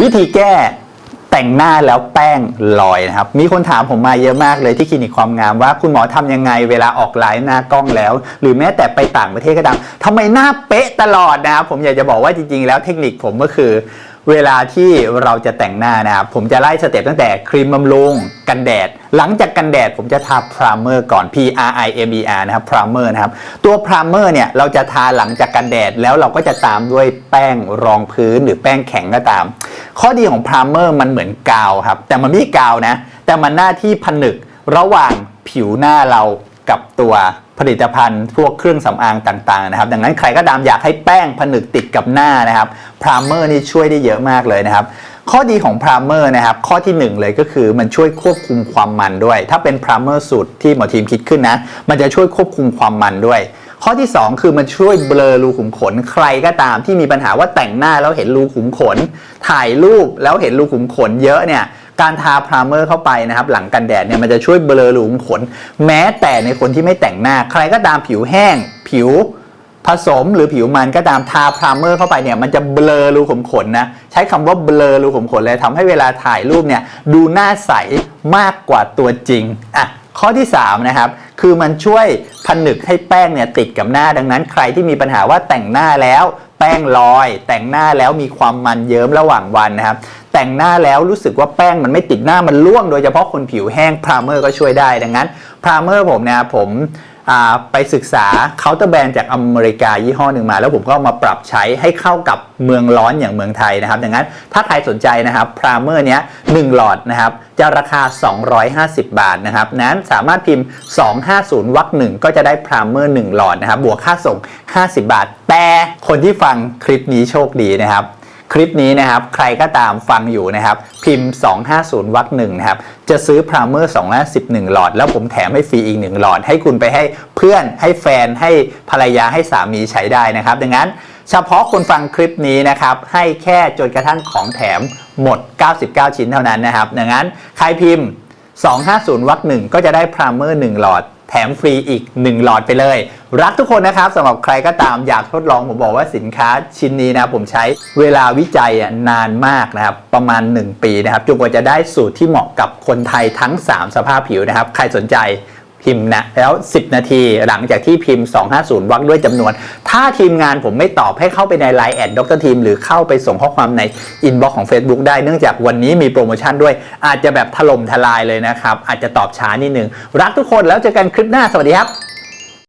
วิธีแก้แต่งหน้าแล้วแป้งลอยนะครับ มีคนถามผมมาเยอะมากเลยที่คลินิกความงามว่าคุณหมอทำยังไงเวลาออกไลน์หน้ากล้องแล้ว หรือแม้แต่ไปต่างประเทศก็ตามทำไมหน้าเป๊ะตลอดนะครับ ผมอยากจะบอกว่าจริงๆ แล้วเทคนิคผมก็คือ เวลาที่เราจะแต่งหน้านะครับผมจะไล่สเต็ปตั้งแต่ครีมบำรุงกันแดด หลังจากกันแดดผมจะทาพรามเมอร์ก่อน P R I M E R นะครับพรามเมอร์นะครับตัวพรามเมอร์เนี่ยเราจะทาหลังจากกันแดด แล้วเราก็จะตามด้วยแป้งรองพื้นหรือแป้งแข็งก็ตาม ข้อดีของพรามเมอร์มันเหมือนกาวครับแต่มันไม่กาวนะ แต่มันหน้าที่ผนึกระหว่างผิวหน้าเรากับตัว ผลิตภัณฑ์พวกเครื่องสำอางต่างๆนะครับ ดังนั้นใครก็ตามอยากให้แป้งผนึกติดกับหน้านะครับพรามเมอร์นี่ช่วยได้เยอะมากเลยนะครับข้อดีของพรามเมอร์นะครับข้อที่หนึ่งเลยก็คือมันช่วยควบคุมความมันด้วย ถ้าเป็นพรามเมอร์สูตรที่หมอทีมคิดขึ้นนะ มันจะช่วยควบคุมความมันด้วย ข้อที่ 2 คือมันช่วยเบลอรูขุมขน ใครก็ตามที่มีปัญหาว่าแต่งหน้าแล้วเห็นรูขุมขน ถ่ายรูปแล้วเห็นรูขุมขนเยอะเนี่ย การทาพรามเมอร์เข้าไปนะครับหลังกันแดดเนี่ยมันจะช่วยเบลอรูขุมขน แม้แต่ในคนที่ไม่แต่งหน้า ใครก็ตามผิวแห้ง ผิวผสมหรือผิวมันก็ตามทาพรามเมอร์เข้าไปเนี่ยมันจะเบลอรูขุมขนนะใช้คำว่าเบลอรูขุมขนเลยทำให้เวลาถ่ายรูปเนี่ยดูหน้าใสมากกว่าตัวจริงอะข้อที่3นะครับคือมันช่วยผนึกให้แป้งเนี่ยติดกับหน้าดังนั้น ใครที่มีปัญหาว่าแต่งหน้าแล้ว แป้งลอย แต่งหน้าแล้วมีความมันเยิ้มระหว่างวันนะครับ แต่งหน้าแล้วรู้สึกว่าแป้งมันไม่ติดหน้ามันร่วง โดยเฉพาะคนผิวแห้งพรามเมอร์ก็ช่วยได้ดังนั้นพรามเมอร์ผมนะครับผมไปศึกษาเคาน์เตอร์แบรนด์จากอเมริกายี่ห้อหนึ่งมา แล้วผมก็ามาปรับใช้ให้เข้ากับเมืองร้อนอย่างเมืองไทยนะครับดังนั้นถ้าใครสนใจนะครับพรามเมอร์เนี้ย1หลอดนะครับจะราคา 250 บาทนะครับนั้นสามารถพิมพ์ 250วักหนึ่งก็จะได้พรามเมอร์1หลอดนะครับบวกค่าส่ง 50 บาท แต่คนที่ฟังคลิปนี้โชคดีนะครับ คลิปนี้นะครับใครก็ตามฟังอยู่นะครับพิมพ์ 250วักหนึ่งนะครับจะซื้อพรามเมอร์251หลอด แล้วผมแถมให้ฟรีอีก 1 หลอด ให้คุณไปให้เพื่อนให้แฟนให้ภรรยาให้สามีใช้ได้นะครับดังนั้นเฉพาะคนฟังคลิปนี้นะครับให้แค่จนกระทั่งของแถมหมด 99 ชิ้นเท่านั้นนะครับดังนั้นใครพิมพ์ 250วักหนึ่งก็จะได้พรามเมอร์1หลอด แถมฟรีอีก 1 หลอดไปเลย รักทุกคนนะครับสำหรับใครก็ตามอยากทดลองผมบอกว่าสินค้าชิ้นนี้นะผมใช้เวลาวิจัยอะนานมากนะครับ ประมาณ 1 ปีนะครับจนกว่าจะได้สูตรที่เหมาะกับคนไทยทั้ง 3 สภาพผิวนะครับ ใครสนใจ พิมพ์นะแล้ว 10 นาทีหลังจากที่พิมพ์ 250 วักด้วยจำนวน ถ้าทีมงานผมไม่ตอบให้เข้าไปใน Line แอดดรทีมหรือเข้าไปส่งข้อความในอินบ็อกของ Facebook ได้เนื่องจากวันนี้มีโปรโมชั่นด้วย อาจจะแบบถล่มทลายเลยนะครับ อาจจะตอบช้านิดนึง รักทุกคนแล้วเจอกันคลิปหน้าสวัสดีครับ